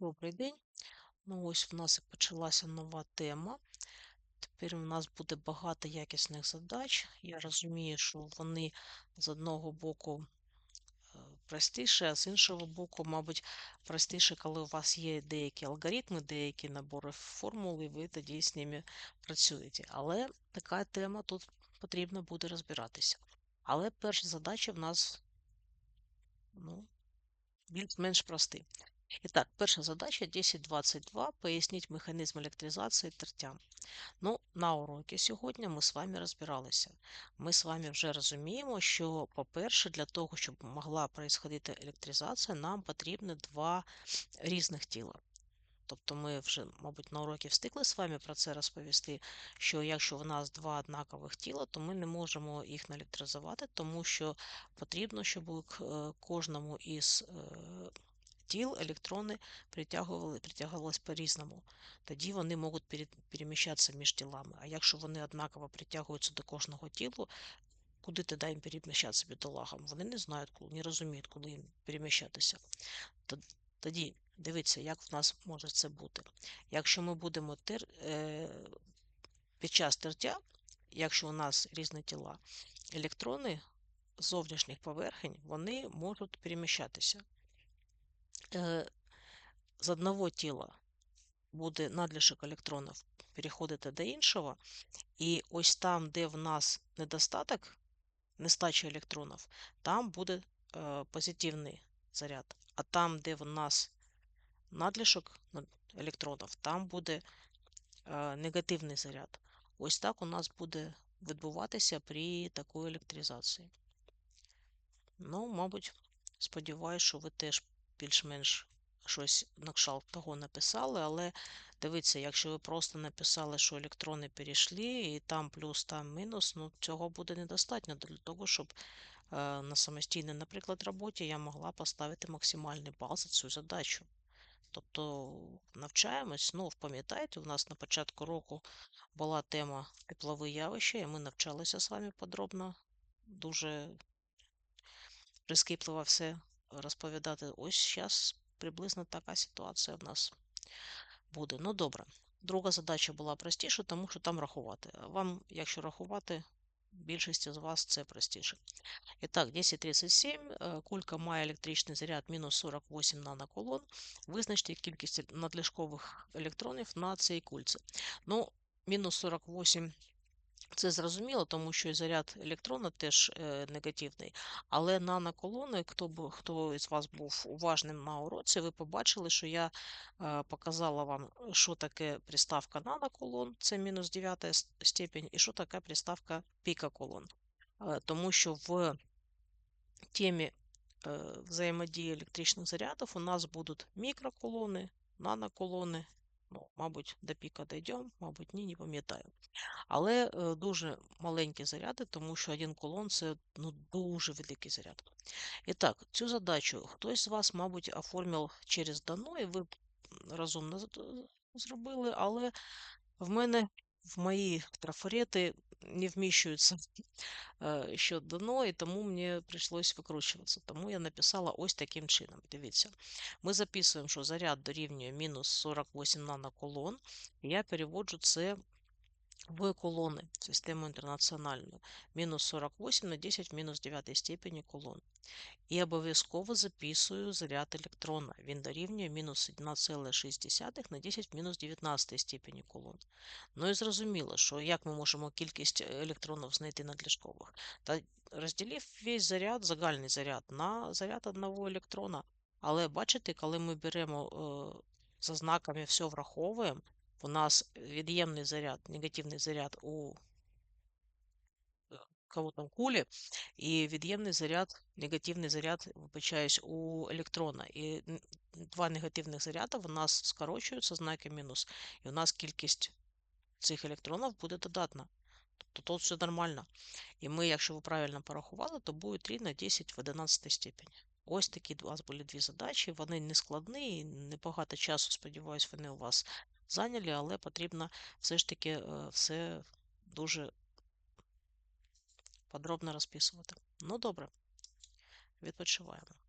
Добрий день. Ну, ось в нас і почалася нова тема. Тепер у нас буде багато якісних задач. Я розумію, що вони з одного боку е, простіше, а з іншого боку, мабуть, простіше, коли у вас є деякі алгоритми, деякі набори формул, і ви тоді з ними працюєте. Але така тема тут потрібно буде розбиратися. Але перші задачі в нас ну, більш-менш прості. І так, перша задача 10.22. Поясніть механізм електризації тертя. Ну, на уроці сьогодні ми з вами розбиралися. Ми з вами вже розуміємо, що, по-перше, для того, щоб могла происходити електризація, нам потрібно два різних тіла. Тобто ми вже, мабуть, на уроці встигли з вами про це розповісти, що якщо в нас два однакових тіла, то ми не можемо їх наелектризувати, тому що потрібно, щоб е, кожному із е, тіл електрони притягували, притягувалися по-різному. Тоді вони можуть переміщатися між тілами. А якщо вони однаково притягуються до кожного тілу, куди тоді їм переміщатися бідолагам? Вони не знають, не розуміють, куди їм переміщатися. Тоді дивіться, як в нас може це бути. Якщо ми будемо тер, е, під час тертя, якщо у нас різні тіла, електрони зовнішніх поверхень вони можуть переміщатися. З одного тіла буде надлишок електронів переходити до іншого, і ось там, де в нас недостаток, нестача електронів, там буде е, позитивний заряд. А там, де в нас надлишок електронів, там буде е, негативний заряд. Ось так у нас буде відбуватися при такій електризації. Ну, мабуть, сподіваюся, що ви теж більш-менш щось на кшалт того написали, але дивіться, якщо ви просто написали, що електрони перейшли, і там плюс, там мінус, ну цього буде недостатньо для того, щоб е, на самостійній, наприклад, роботі я могла поставити максимальний бал за цю задачу. Тобто навчаємось, ну, пам'ятаєте, у нас на початку року була тема теплові явища, і ми навчалися з вами подробно, дуже прискіпливо все розповідати. Ось зараз приблизно така ситуація в нас буде. Ну, добре. Друга задача була простіша, тому що там рахувати. Вам, якщо рахувати, більшості з вас це простіше. І так, 1037, е, кулька має електричний заряд мінус 48 наноколон. Визначте кількість надлишкових електронів на цій кульці. Ну, мінус 48 це зрозуміло, тому що і заряд електрона теж е, негативний. Але наноколони, хто б, хто із вас був уважним на уроці, ви побачили, що я е, показала вам, що таке приставка наноколон, це мінус 9 степень, і що таке приставка пікоколон. Е, тому що в темі взаємодії електричних зарядів у нас будуть мікроколони, наноколони. Ну, Мабуть, до піка дійдемо, мабуть, ні, не пам'ятаю. Але е, дуже маленькі заряди, тому що один колон це ну, дуже великий заряд. І так, цю задачу хтось з вас, мабуть, оформив через дано, і ви розумно зробили, але в мене в мої трафарети не вміщуються е, що дано, і тому мені прийшлось викручуватися. Тому я написала ось таким чином. Дивіться, ми записуємо, що заряд дорівнює мінус 48 наноколон, і я переводжу це в колони систему інтернаціональну. Мінус 48 на 10 в мінус 9 степені колон. І обов'язково записую заряд електрона. Він дорівнює мінус 1,6 на 10 в мінус 19 степені колон. Ну і зрозуміло, що як ми можемо кількість електронів знайти надлишкових. Та розділив весь заряд, загальний заряд на заряд одного електрона. Але бачите, коли ми беремо е, за знаками все враховуємо, у нас від'ємний заряд, негативний заряд у э, кого там кулі, і від'ємний заряд, негативний заряд, вибачаюсь, у електрона. І два негативних заряди у нас скорочуються знаки мінус, і у нас кількість цих електронів буде додатна. Тобто тут все нормально. І ми, якщо ви правильно порахували, то буде 3 на 10 в 11 степені. Ось такі у вас були дві задачі. Вони не складні, небагато часу, сподіваюся, вони у вас зайняли, але потрібно все ж таки е, все дуже подробно розписувати. Ну, добре, відпочиваємо.